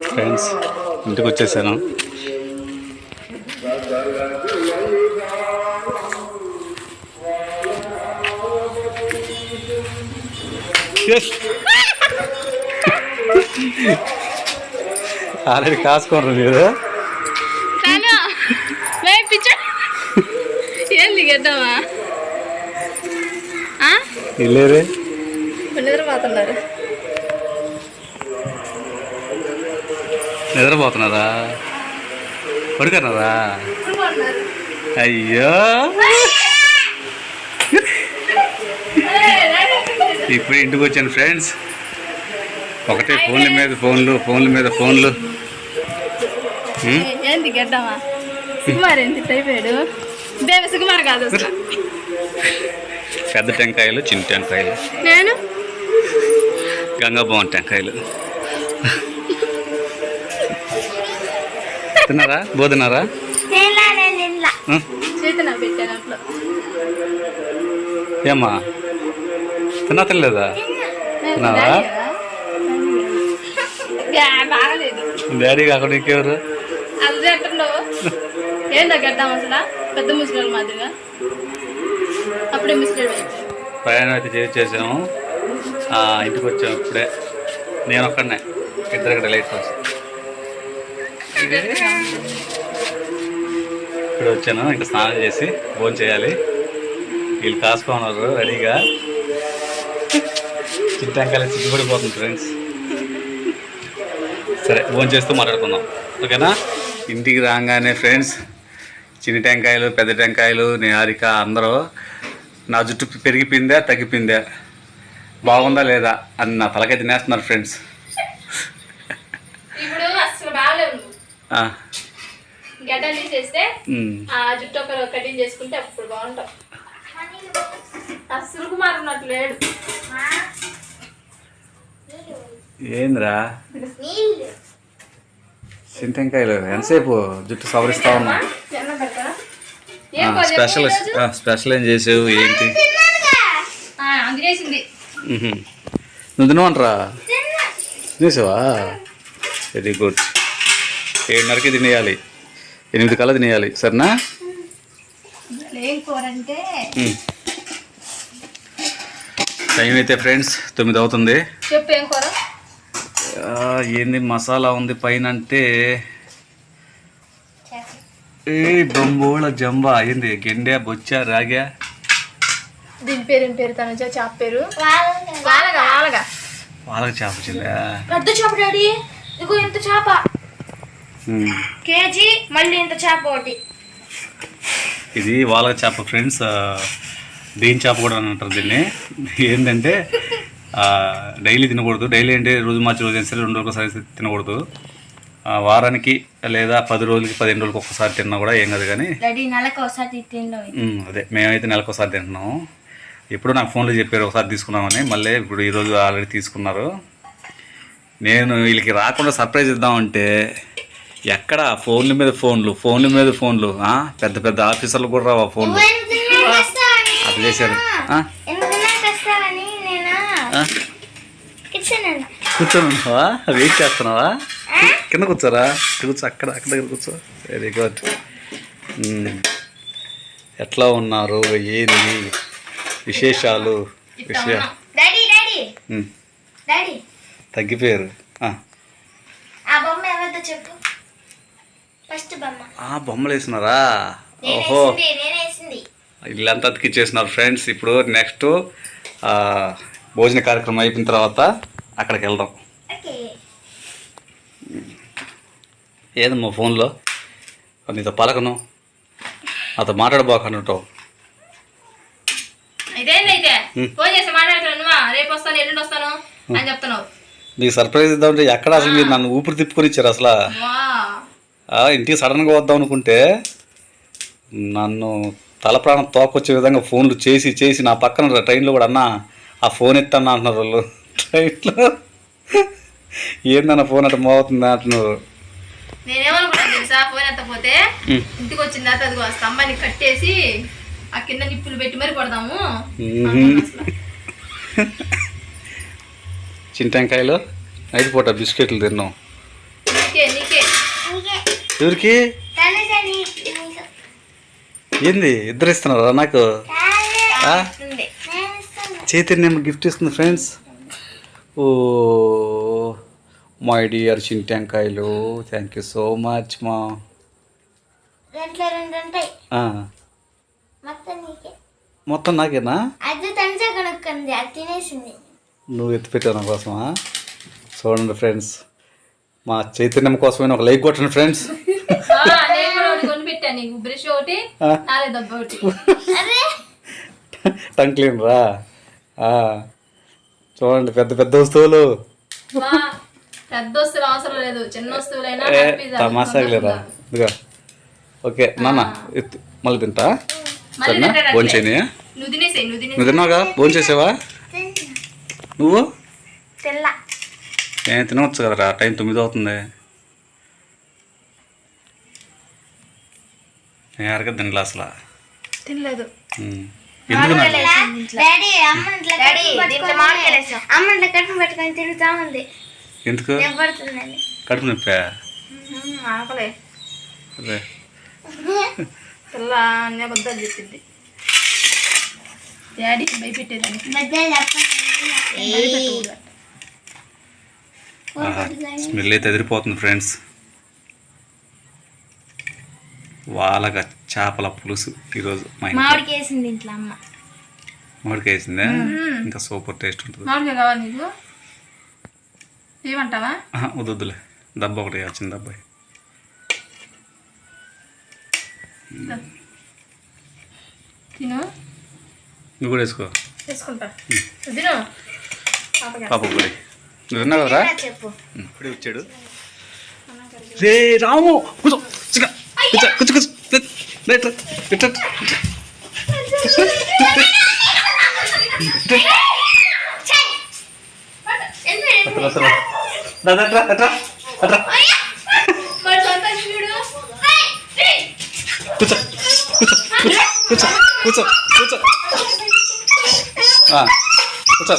Friends ఇంటికి వచ్చేసాను. Already కాసుకోండి మీరు. ఏంది గెద్దామా? వెళ్ళేరే నిద్రపోతున్నారు. నిద్రపోతున్నారా? పడుకున్నారా? అయ్యో! ఇప్పుడు ఇంటికి వచ్చాను ఫ్రెండ్స్. ఒకటే ఫోన్ల మీద ఫోన్లు ఫోన్ల మీద ఫోన్లు? ఏంది సుకుమార్ ఏంటి అయిపోయాడు? దేవ సుకుమార్ కాదు పెద్ద టెంకాయలు చిన్న టెంకాయలు. నేను? గంగాభవన్ టెంకాయలు. తిన్నారా? అట్లా ఏమ్మా? తిన్నా తినలేదా? తిన్నావా? బాగలేదు. డాడీ కాకుండా ఇంకెవరు? అది అంటున్నావు. ఏందా గడ్డాం అసలు? పెద్ద ముసలి మాదిరిగా. అప్పుడే ముసలి ప్రయాణం అయితే చేసి చేసాము ఇంటికి వచ్చాము ఇప్పుడే. నేను ఒక్కడనే. ఇద్దరు ఇక్కడ లేట్ వస్తాను ఇప్పుడు వచ్చాను ఇంకా స్నానం చేసి భోజనం చేయాలి. వీళ్ళు కాసుకున్నారు రెడీగా. చింతంకాయలు చిక్కుపడిపోతుంది ఫ్రెండ్స్. సరే భోజనం చేస్తూ మాట్లాడుకుందాం. ఓకేనా? ఇంటికి రాగానే ఫ్రెండ్స్ చిన్న టెంకాయలు పెద్ద టెంకాయలు నిహారిక అందరూ నా జుట్టు పెరిగిపోయిందా తగ్గిపోయిందా? బాగుందా లేదా అని నా తలకై తినేస్తున్నారు ఫ్రెండ్స్ ఇప్పుడు అసలు బాగలేవు నువ్వు ఆ, గడ్డలు తీసేస్తే ఉమ్. ఆ జుట్టు ఒక కటింగ్ చేసుకుంటే అప్పుడు బాగుంటావు అసలు కుమార్ ఉన్నట్లు లేడు. ఏందిరా? చిన్న టెంకాయలు ఎంతసేపు జుట్టు సవరిస్తా ఉన్నా స్పెషల్ స్పెషల్ ఏం చేసావు? ఏంటి. నువ్వు తినవంటరా? తినేసావా? Very good. ఏడున్నరకి తినేయాలి. ఎనిమిది కల్లా తినేయాలి. సరేనా. టైం అయితే ఫ్రెండ్స్ తొమ్మిది అవుతుంది ఏంది మసాలా ఉంది పైన అంటే ఏ బొంబోళ జంబా. ఏంది గెండె బొచ్చ రాగా దీని పేరు ఏం పేరు తన చేప పేరు వాలగా వాలగా వాళ్ళకి చేప చెల్లె? పెద్ద చేప డాడీ. ఇదిగో ఇంత చేప. కేజీ మళ్ళీ ఇంత చేప ఒకటి. ఇది వాళ్ళ చేప ఫ్రెండ్స్ దేని చేప కూడా అని అంటారు దీన్ని. ఏంటంటే డైలీ తినకూడదు. డైలీ అంటే రోజు మార్చి రోజు అయినా సరే రెండు రోజులు ఒకసారి తినకూడదు. ఆ, వారానికి లేదా పది రోజులకి పదిహేను రోజులకి ఒక్కసారి తిన్నా కూడా ఏం కాదు కానీ అదే. మేమైతే నెలకు ఒకసారి తింటున్నాము ఇప్పుడు నాకు ఫోన్లో చెప్పారు ఒకసారి తీసుకున్నామని మళ్ళీ ఇప్పుడు ఈరోజు ఆల్రెడీ తీసుకున్నారు. నేను వీళ్ళకి రాకుండా సర్ప్రైజ్ ఇద్దామంటే ఎక్కడ? ఫోన్ల మీద ఫోన్లు ఫోన్ల మీద ఫోన్లు? పెద్ద పెద్ద ఆఫీసర్లు కూడా రావు ఆ ఫోన్లు అట్లా చేశారు. ఆ? ఆ? కూర్చొని? ఉన్నావా వెయిట్ చేస్తున్నావా? కింద కూర్చోరా? కూర్చో అక్కడ అక్కడ దగ్గర కూర్చో. వెరీ గుడ్ ఎట్లా ఉన్నారు? ఏంది? విశేషాలు? తగ్గిపోయారు. చెప్పు. ఫస్ట్ బొమ్మ. ఆ బొమ్మలు వేసినారా ఓహో. ఇల్లంతా అతికిచ్చేసినారు ఫ్రెండ్స్. ఇప్పుడు నెక్స్ట్ భోజన కార్యక్రమం అయిపోయిన తర్వాత అక్కడికి వెళ్దాం. ఏదమ్మా ఫోన్లో? నీతో పలకను. నాతో మాట్లాడబోకనుంటావు. నీకు సర్ప్రైజ్ ఇద్దామంటే ఎక్కడ అసలు మీరు నన్ను ఊపిరి తిప్పుకొని ఇచ్చారు అసలు? ఇంటికి సడన్గా వద్దాం అనుకుంటే నన్ను తల ప్రాణం తోకొచ్చే విధంగా ఫోన్లు చేసి చేసి నా పక్కన ట్రైన్లో కూడా అన్న ఆ ఫోన్ ఎత్తన్నా అంటున్నారు వాళ్ళు ట్రైన్లో ఏందన్న ఫోన్ అంటే మోగుతుందా అంటున్నారు నేనేమనుకున్నాను తెలుసా ఫోన్ ఎత్తపోతే ఉమ్. ఇంటికి వచ్చిన తర్వాత అదిగో ఆ స్తంభాన్ని కట్టేసి ఆ కింద నిప్పులు పెట్టి మరి కొడదాము మ్మ్. అనుకున్నా అసలు. చింటంకాయలు ఐదు పూట బిస్కెట్లు తిన్నాం ఎవరికి? ఏంది? ఇద్దరు ఇస్తున్నారా నాకు చైతన్యం గిఫ్ట్ ఇస్తుంది ఫ్రెండ్స్ ఓ మై డియర్ చింటెంకాయలు థ్యాంక్ యూ సో మచ్ మా. మొత్తం నాకేనా? నువ్వు ఎత్తి పెట్టావు నా కోసమా? చూడండి ఫ్రెండ్స్ మా చైతన్యం కోసమైనా ఒక లైక్ కొట్టండి ఫ్రెండ్స్ నీకు బ్రష్ ఒకటి దెబ్బ ఒకటి. టంగ్ చూడండి పెద్ద పెద్ద వస్తువులు. పెద్ద వస్తువులు అవసరం లేదు చిన్న వస్తువులైనా ఇదిగా. ఓకే నాన్న మళ్ళీ తింటా? సరేనా? భోంచేని నువ్వు తిన్నావుగా? భోంచేసావా నువ్వు? నేను తినవచ్చు కదరా టైం తొమ్మిది అవుతుంది. ఎవరికి తినలే అసలు. తినలేదు. కడుపు నొప్పి. స్మెల్ అయితే ఎదిరిపోతుంది ఫ్రెండ్స్. వాళ్ళగా చేపల పులుసు ఈరోజు మా ఇంట్లో. మామిడికి వేసింది ఇంట్లో అమ్మ. మామిడికాయ వేసిందే ఇంకా సూపర్ టేస్ట్ ఉంటుంది. మామిడికాయ కావాలి నీకు? ఏమంటావా వద్దులే. దెబ్బ ఒకటి వచ్చింది దెబ్బ. తిను. నువ్వు కూడా వేసుకో. తిను. పాప కూడా నువ్వు కదరా? చెప్పు. ఇప్పుడే వచ్చాడు. రే రాము కూర్చో. కూర్చో కూర్చో కూర్చో ఇట్లా ఇట్లా అట్రా అట్రా అట్రా కూర్చో కూర్చో కూర్చో కూర్చో కూర్చో కూర్చో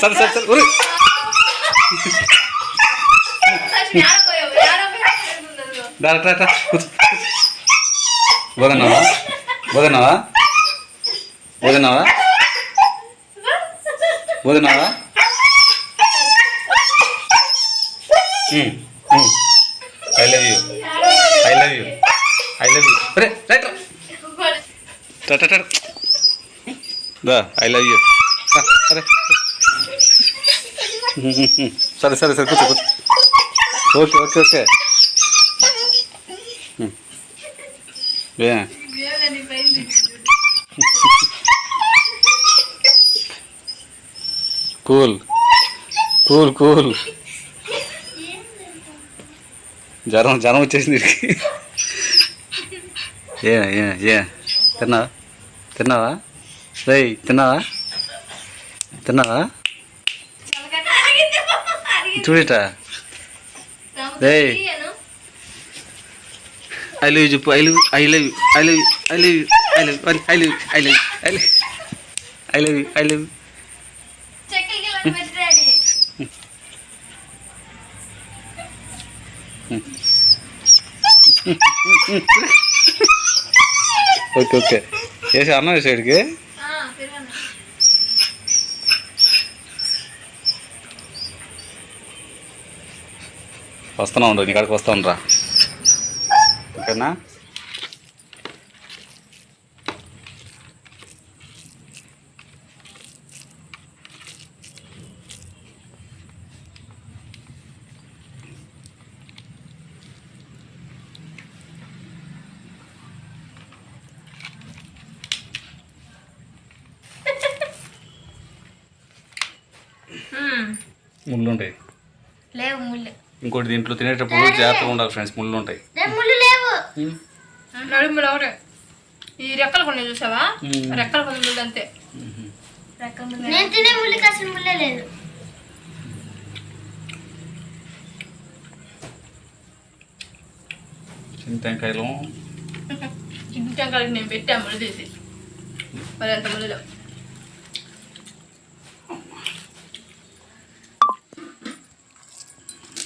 సరే సరే సరే ఉరి రా రా రా. కూర్చో వదన్నావా? వదన్నావా? వదన్నావా? వదన్నావా I love you I love you I love you ray right. దా ఐ లవ్ యూ సరే సరే సరే కూర్చో కూర్చో. Okay okay okay. ఏ? Cool cool cool. జ్వరం జ్వరం వచ్చేసింది ఏ ఏ ఏ తిన్నావా? తిన్నావా? రేయ్ తిన్నావా? తిన్నావా? చూడట? ఐ లవ్ చెప్పు I love I love I love I love I love I love I love I love I love I love okay okay చేసి అన్నం వేసాడికి వస్తున్నా ఉండదు నీకాడికి వస్తా ఉండరా ఓకేనా? ముళ్ళు ఉంటాయి. లేవు ముళ్ళు. ఇంకోటి దీంట్లో తినేటప్పుడు జాగ్రత్తగా ఉండాలి ఫ్రెండ్స్ ముళ్ళు ఉంటాయి. ముళ్ళు నడుములు ఒకటే. ఈ రెక్కలు కొన్ని చూసావా? రెక్కలు కొన్ని అంతే. నేను తినే ముళ్ళకి అసలు ముళ్ళే లేదు. చింతకాయలు. నేను పెట్టా ముళ్ళు తీసి. మరి ఎంత ముళ్ళు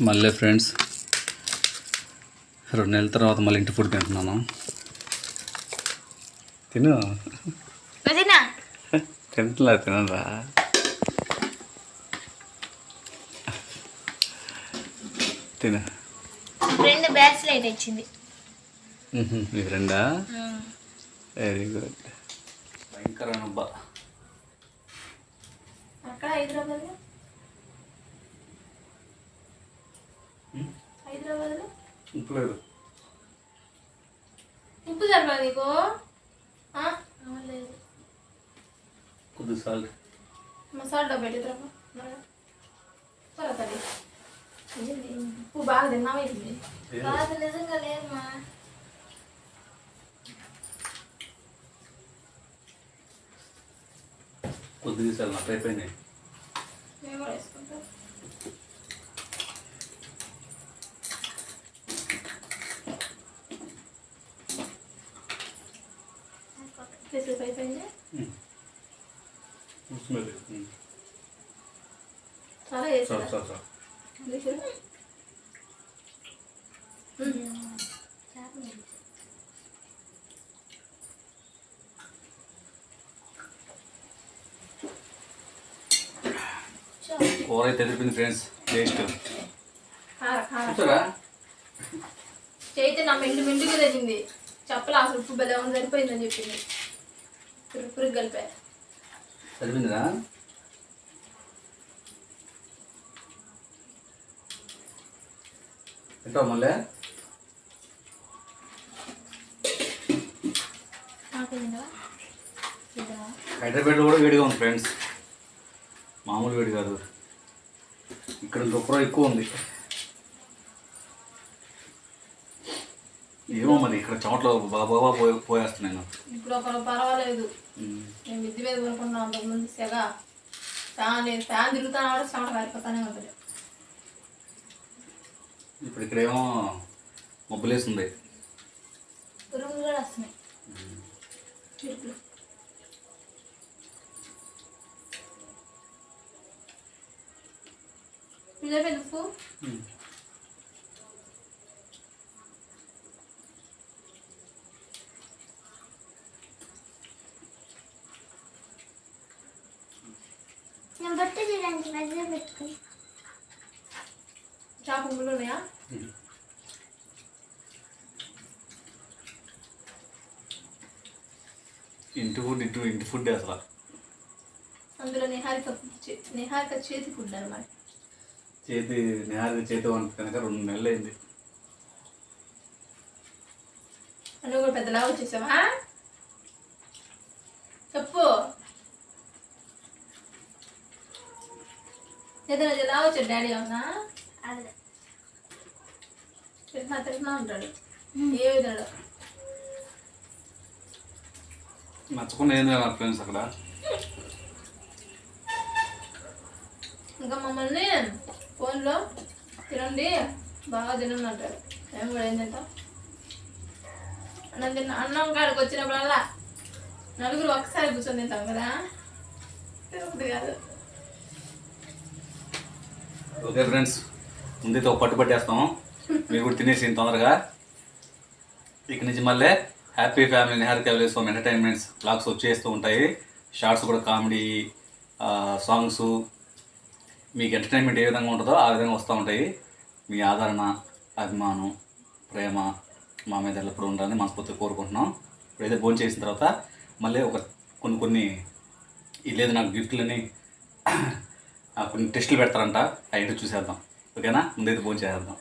మళ్ళీ ఫ్రెండ్స్. రెండు నెలల తర్వాత మళ్ళీ ఇంటి ఫుడ్ తింటున్నాను తిను. తింటున్నా తినరా? తిన. ఫ్రెండా వెరీ గుడ్. భయంకరమైన అబ్బా. అక్కడ హైదరాబాద్ హైదరాబాద్ ఇంట్లేదు ఉప్పు సరిపడా నీకు? లేదు. కొద్ది సార్లు మసాలా డబ్బా తర్వాత. ఉప్పు బాగా తిన్నావా ఇది కాదు నిజంగా లేదమ్మా. కొద్ది తీసారు నాకు అయిపోయినాయి చాలా వేసా సార్ సార్ సార్ కూర అయితే తెలిపింది ఫ్రెండ్స్ టేస్ట్ చూసారా చేయితే నా మెండు మెండుగా తగ్గింది చెప్పలా అసలు ఉప్పు ఉంది సరిపోయిందని చెప్పింది పురుగు కలిపా. సరిపోయిందిరా తింటావు మళ్ళీ హైదరాబాద్లో కూడా వేడిగా ఉంది ఫ్రెండ్స్. మామూలు వేడి కాదు. ఇక్కడ దుఃఖం ఎక్కువ ఉంది. ఏమో మరి ఇక్కడ చెమటలో బాబా పోయి పోయేస్తున్నాను ఇప్పుడు ఒకరు పర్వాలేదు. నేను మిద్ది మీద కొనుక్కున్నాను అంతకుముందు సెగ. ఫ్యాన్ ఫ్యాన్ తిరుగుతాను కూడా చెమట కారిపోతానే ఉంటుంది. ఇప్పుడు ఇక్కడేమో మబ్బులేస్తుంది పురుగులు కూడా వస్తున్నాయి. చిరుకులు ఇదే ఉప్పు నేను బట్ట చేయడానికి మధ్య పెట్టుకుని చేప ముళ్ళు ఉన్నాయా ఇంటి ఫుడ్ ఇంటి ఇంటి ఫుడ్ అసలు అందులో నిహారిక చే- నిహారిక చేతి ఫుడ్ అనమాట. చేతి నేహారి చేతి వంట కనుక రెండు నెలలు అయింది నువ్వు కూడా పెద్దలా వచ్చేసావా చెప్పు. ఏదైనా ఎలా వచ్చాడు డాడీ అవునా అదే. తింటున్నా ఉంటాడు ఏ విధంగా నచ్చకుండా ఏంది నా ఫ్రెండ్స్ అక్కడ ఇంకా మమ్మల్ని ఫోన్లో తినండి. బాగా తినండి అంటారు మేము కూడా ఏం తింటాం అన్నం తిన్న అన్నం కాడికి వచ్చినప్పుడల్లా నలుగురు ఒకసారి కూర్చొని తింటాం కదా. కాదు. ఓకే ఫ్రెండ్స్ ముందైతే ఒక పట్టు పట్టేస్తాం మీరు కూడా తినేసి తొందరగా ఇక నుంచి మళ్ళీ హ్యాపీ ఫ్యామిలీ నిహార్ క్యావలేస్ ఫోమ్ ఎంటర్టైన్మెంట్స్ బ్లాగ్స్ వచ్చేస్తూ ఉంటాయి. షార్ట్స్ కూడా కామెడీ సాంగ్స్ మీకు ఎంటర్టైన్మెంట్ ఏ విధంగా ఉంటుందో ఆ విధంగా వస్తూ ఉంటాయి. మీ ఆదరణ అభిమానం ప్రేమ మా మీద ఎల్లప్పుడూ ఉండాలని మనస్ఫూర్తిగా కోరుకుంటున్నాం. ఇప్పుడైతే భోజనం చేసిన తర్వాత మళ్ళీ ఒక కొన్ని కొన్ని ఈ లేదు నాకు గిఫ్ట్లని ఆ, కొన్ని టెస్టులు పెడతారంట. అవి చూసేద్దాం. ఓకేనా? ముందైతే భోజనం చేసేద్దాం.